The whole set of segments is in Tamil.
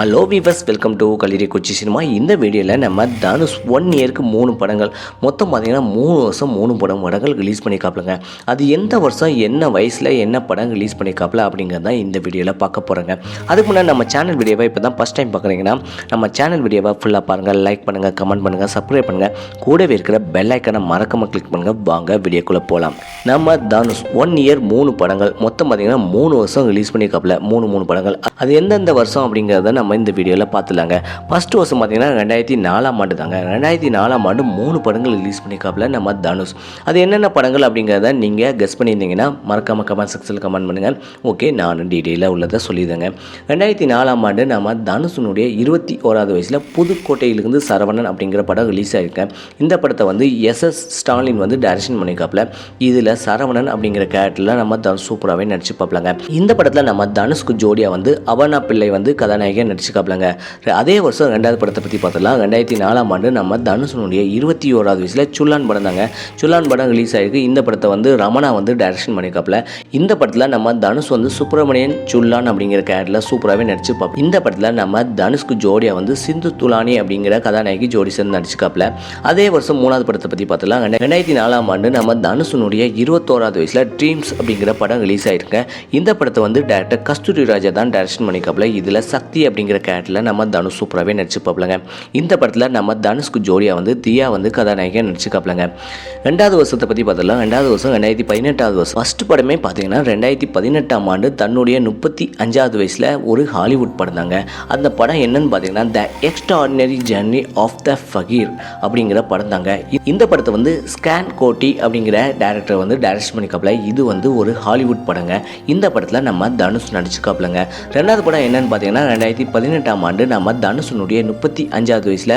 ஹலோ வீவர்ஸ் வெல்கம் டு கல்லூரி கொச்சி சினிமா இந்த வீடியோவில் நம்ம தனுஷ் ஒன் இயருக்கு மூணு படங்கள். மொத்தம் பார்த்தீங்கன்னா மூணு வருஷம் மூணு படம் படங்கள் ரிலீஸ் பண்ணிக்காப்லங்க அது எந்த வருஷம் என்ன வயசில் என்ன படம் ரிலீஸ் பண்ணிக்காப்ல அப்படிங்கிறது தான் இந்த வீடியோவில் பார்க்க போகிறோங்க அதுக்கு முன்னாடி நம்ம சேனல் வீடியோவை இப்போ தான் ஃபஸ்ட் டைம் பார்க்குறீங்கன்னா நம்ம சேனல் வீடியோவை ஃபுல்லாக பாருங்கள் லைக் பண்ணுங்கள் கமெண்ட் பண்ணுங்கள் சப்ஸ்கிரைப் பண்ணுங்கள் கூடவே இருக்கிற பெல் ஐக்கனை மறக்காமல் கிளிக் பண்ணுங்கள் வாங்க வீடியோக்குள்ளே போகலாம் நம்ம தனுஷ் ஒன் இயர் மூணு படங்கள். மொத்தம் பார்த்தீங்கன்னா மூணு வருஷம் ரிலீஸ் பண்ணியிருக்காப்ல மூணு மூணு படங்கள். அது எந்தெந்த வருஷம் அப்படிங்கிறத நம்ம இந்த வீடியோவில் பார்த்துலாங்க ஃபஸ்ட் வருஷம் பார்த்தீங்கன்னா ரெண்டாயிரத்தி நாலாம் ஆண்டு தாங்க. ரெண்டாயிரத்தி நாலாம் ஆண்டு மூணு படங்கள் ரிலீஸ் பண்ணியிருக்காப்ல நம்ம தனுஷ். அது என்னென்ன படங்கள் அப்படிங்கிறத நீங்கள் கெஸ் பண்ணியிருந்தீங்கன்னா மறக்காம கமெண்ட் செக்ஷனில் கமெண்ட் பண்ணுங்கள் ஓகே நான் டீட்டெயிலாக உள்ளதை சொல்லிடுங்க ரெண்டாயிரத்தி நாலாம் ஆண்டு நம்ம தனுஷனுடைய இருபத்தி ஓராவது வயசில் புதுக்கோட்டையிலிருந்து சரவணன் அப்படிங்கிற படம் ரிலீஸ் ஆகிருக்கேன் இந்த படத்தை வந்து எஸ் எஸ் ஸ்டாலின் வந்து டைரக்ஷன் பண்ணியிருக்காப்ல இதில் சரவணன் அப்படிங்கிற கேரக்டரில் நம்ம தனுஷ் சூப்பராகவே நடிச்சு பார்ப்பலாங்க இந்த படத்தில் நம்ம தனுஷ்க்கு ஜோடியாக வந்து அவனா பிள்ளை வந்து கதாநாயகன் நடிச்சிருக்காப்லங்க. அதே வருஷம் ரெண்டாவது படத்தை பற்றி பார்த்துலாம் ரெண்டாயிரத்தி நாலாம் ஆண்டு நம்ம தனுஷனுடைய இருபத்தி ஓராவது வயசில் சுல்லான் படம் தாங்க. சுல்லான் படம் ரிலீஸ் ஆகிருக்கு இந்த படத்தை வந்து ரமணா வந்து டைரக்ஷன் பண்ணியிருக்காப்ல. இந்த படத்தில் நம்ம தனுஷ் வந்து சுப்பிரமணியன் சுல்லான் அப்படிங்கிற கேரக்டரில் சூப்பராகவே நடிச்சு பார்ப்போம் இந்த படத்தில் நம்ம தனுஷ்க்கு ஜோடியாக வந்து சிந்து துலானி அப்படிங்கிற கதாநாயகி ஜோடி சேர்ந்து நடிச்சிருக்காப்ல. அதே வருஷம் மூணாவது படத்தை பற்றி பார்த்துலாம் ரெண்டாயிரத்தி நாலாம் ஆண்டு நம்ம தனுஷனுடைய இருபத்தோராவது வயசில் ட்ரீம்ஸ் அப்படிங்கிற படம் ரிலீஸ் ஆகிருக்கு இந்த படத்தை வந்து டேரக்டர் கஸ்தூரி ராஜா தான் டைரக்ஷன் பண்ணிக்காப்ல இதில் சக்தி அப்படிங்கிற கேரக்டரில் நம்ம தனுஷ் சூப்பராகவே நடிச்சுப்பாப்லங்க. இந்த படத்தில் நம்ம தனுஷ்க்கு ஜோடியாக வந்து தியா வந்து கதாநாயகியாக நடிச்சுக்காப்லங்க. ரெண்டாவது வருஷத்தை பற்றி பார்த்தலாம் ரெண்டாவது வருஷம் ரெண்டாயிரத்தி பதினெட்டாவது வருஷம். ஃபஸ்ட் படமே பார்த்தீங்கன்னா ரெண்டாயிரத்தி பதினெட்டாம் ஆண்டு தன்னுடைய முப்பத்தி அஞ்சாவது வயசில் ஒரு ஹாலிவுட் படம் தாங்க அந்த படம் என்னன்னு பார்த்தீங்கன்னா the extraordinary journey of the fakir அப்படிங்கிற படம் தாங்க இந்த படத்தை வந்து ஸ்கேன் கோட்டி அப்படிங்கிற டேரக்டர் வந்து டைரக்ட் பண்ணிக்காப்ல. இது வந்து ஒரு ஹாலிவுட் படங்க. இந்த படத்தில் நம்ம தனுஷ் நடிச்சுக்காப்லங்க. ரெண்டாவது படம் என்னன்னு பார்த்தீங்கன்னா ரெண்டாயிரத்தி பதினெட்டாம் ஆண்டு நம்ம தனுஷனுடைய முப்பத்தி அஞ்சாவது வயசில்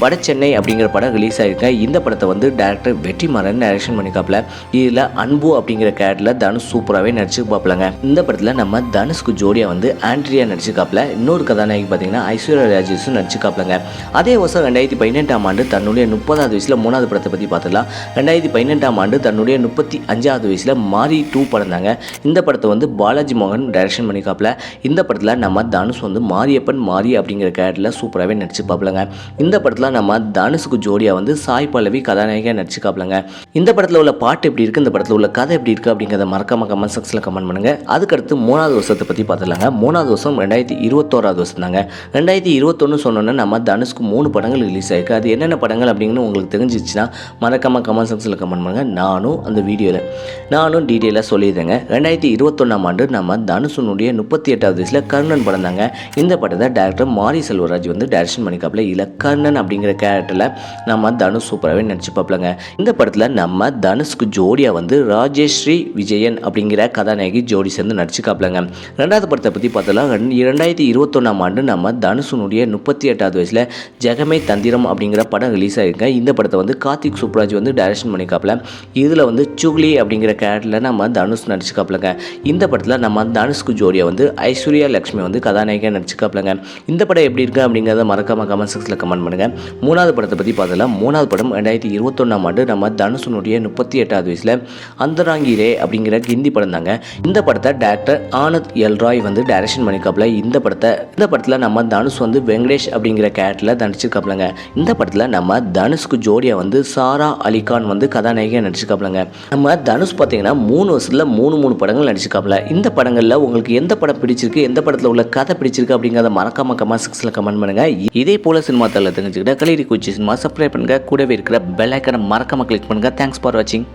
வட சென்னை அப்படிங்கிற படம் ரிலீஸ் ஆகிருக்க இந்த படத்தை வந்து டேரக்டர் வெற்றிமாறன் டைரக்ஷன் பண்ணிக்காப்பில் இதில் அன்பு அப்படிங்கிற கேரக்டரில் தனுஷ் சூப்பராகவே நடிச்சு பார்ப்பலங்க இந்த படத்தில் நம்ம தனுஷ்க்கு ஜோடியாக வந்து ஆண்ட்ரியா நடிச்சுக்காப்பில் இன்னொரு கதாநாயகி பார்த்தீங்கன்னா ஐஸ்வர்யா ராஜேஷும் நடிச்சுக்காப்பிலங்க அதே வருஷம் ரெண்டாயிரத்தி பதினெட்டாம் ஆண்டு தன்னுடைய முப்பதாவது வயசில் மூணாவது படத்தை பற்றி பார்த்துலாம் ரெண்டாயிரத்தி பதினெட்டாம் ஆண்டு தன்னுடைய முப்பத்தி அஞ்சாவது வயசில் மாரி டூ படம் தாங்க இந்த படத்தை வந்து பாலாஜி மோகன் டைரக்ஷன் பண்ணிக்காப்பில் இந்த படத்தில் நம்ம தனுஷ் வந்து மாரியப்பன் மாரி அப்படிங்கிற கேரக்டரில் சூப்பராகவே நடிச்சு இந்த படத்தில் நம்ம தனுஷுக்கு ஜோடியாக வந்து சாய் பல்லவி கதாநாயகியாக நடிச்சுக்காப்பிலங்க இந்த படத்தில் உள்ள பாட்டு எப்படி இருக்குது இந்த படத்தில் உள்ள கதை எப்படி இருக்குது அப்படிங்கிறத மறக்காம கமெண்ட் செக்ஷனில் கமெண்ட் பண்ணுங்க. அதுக்கடுத்து மூணாவது வருஷத்தை பற்றி பார்த்துலாங்க மூணாவது வருஷம் ரெண்டாயிரத்தி இருபத்தோராவது வருஷம் தாங்க ரெண்டாயிரத்தி இருபத்தொன்று சொன்னோன்னா நம்ம தனுஷ்க்கு மூணு படங்கள் ரிலீஸ் ஆயிருக்கு. அது என்னென்ன படங்கள் அப்படின்னு உங்களுக்கு தெரிஞ்சிச்சுன்னா மறக்காம கமெண்ட் செக்ஷனில் கமெண்ட் பண்ணுங்க. நானும் அந்த வீடியோவில் நானும் டீட்டெயிலாக சொல்லிடுறேங்க. ரெண்டாயிரத்தி இருபத்தொன்னாம் ஆண்டு நம்ம தனுஷனுடைய முப்பத்தி எட்டாவது வயசில் கர்ணன் படம் தாங்க இந்த படத்தை டேரக்டர் மாரி செல்வராஜ் வந்து டைரக்ஷன் பண்ணிக்காப்புல இலக்கண்ணன் அப்படிங்கிற கேரக்டரில் நம்ம தனுஷ் சூப்பராகவே நடிச்சு பார்ப்பலங்க இந்த படத்தில் நம்ம தனுஷ்க்கு ஜோடியாக வந்து ராஜேஸ்ரீ விஜயன் அப்படிங்கிற கதாநாயகி ஜோடி சேர்ந்து நடிச்சுக்காப்லங்க ரெண்டாவது படத்தை பற்றி பார்த்தலாம் இரண்டாயிரத்தி இருபத்தொன்னாம் ஆண்டு நம்ம தனுஷனுடைய முப்பத்தி எட்டாவது வயசில் ஜெகமே தந்திரம் அப்படிங்கிற படம் ரிலீஸ் ஆகிருங்க இந்த படத்தை வந்து கார்த்திக் சூப்ராஜ் வந்து டைரக்ஷன் பண்ணிக்காப்பில். இதில் வந்து சுக்லி அப்படிங்கிற கேரக்டரில் நம்ம தனுஷ் நடிச்சுக்காப்பிலங்க. இந்த படத்தில் நம்ம தனுஷ்க்கு ஜோடியாக வந்து ஐஸ்வர்யா லக்ஷ்மி வந்து கதாநாயகியாக நடிச்சுக்காப்லங்க இந்த படம் எப்படி இருக்குது அப்படிங்கிறத மறக்காம கமெண்ட் செக்ஷனில் கமெண்ட் பண்ணுங்கள் மூணாவது படத்தை பற்றி பார்த்தலாம் மூணாவது படம் ரெண்டாயிரத்தி இருபத்தொன்னாம் ஆண்டு நம்ம தனுஷனுடைய முப்பத்தி எட்டாவது வயசில் அந்தராங்கி ரே அப்படிங்கிற ஹிந்தி படம் தாங்க. இந்த படத்தை டேரக்டர் ஆனந்த் எல் ராய் வந்து டைரக்ஷன் பண்ணிக்காப்ல இந்த படத்தை இந்த படத்தில் நம்ம தனுஷ் வந்து வெங்கடேஷ் அப்படிங்கிற கேரக்டரில் நடிச்சிருக்காப்லங்க இந்த படத்தில் நம்ம தனுஷ்க்கு ஜோடியாக வந்து சாரா அலிகான் வந்து கதாநாயகியாக நடிச்சிருக்காப்லங்க நம்ம தனுஷ் பார்த்தீங்கன்னா மூணு வருஷத்தில் மூணு மூணு படங்கள் நடிச்சிருக்காப்ல இந்த படங்களில் உங்களுக்கு எந்த படம் பிடிச்சிருக்கு? எந்த படத்தில் உள்ள கதை பிடிச்சிருக்கு அப்படிங்கிறத மறக்காம கமெண்ட் சிக்ஸில் கமெண்ட் பண்ணுங்க. இதே போல சினிமா தள்ள தெரிஞ்சுக்கிட்ட கலிரி குச்சி சினிமா சப்ஸ்கிரைப் பண்ணுங்க. கூடவே இருக்கிற பெல் ஐக்கனை மறக்காம கிளிக் பண்ணுங்க. தேங்க்ஸ் ஃபார் வாட்சிங்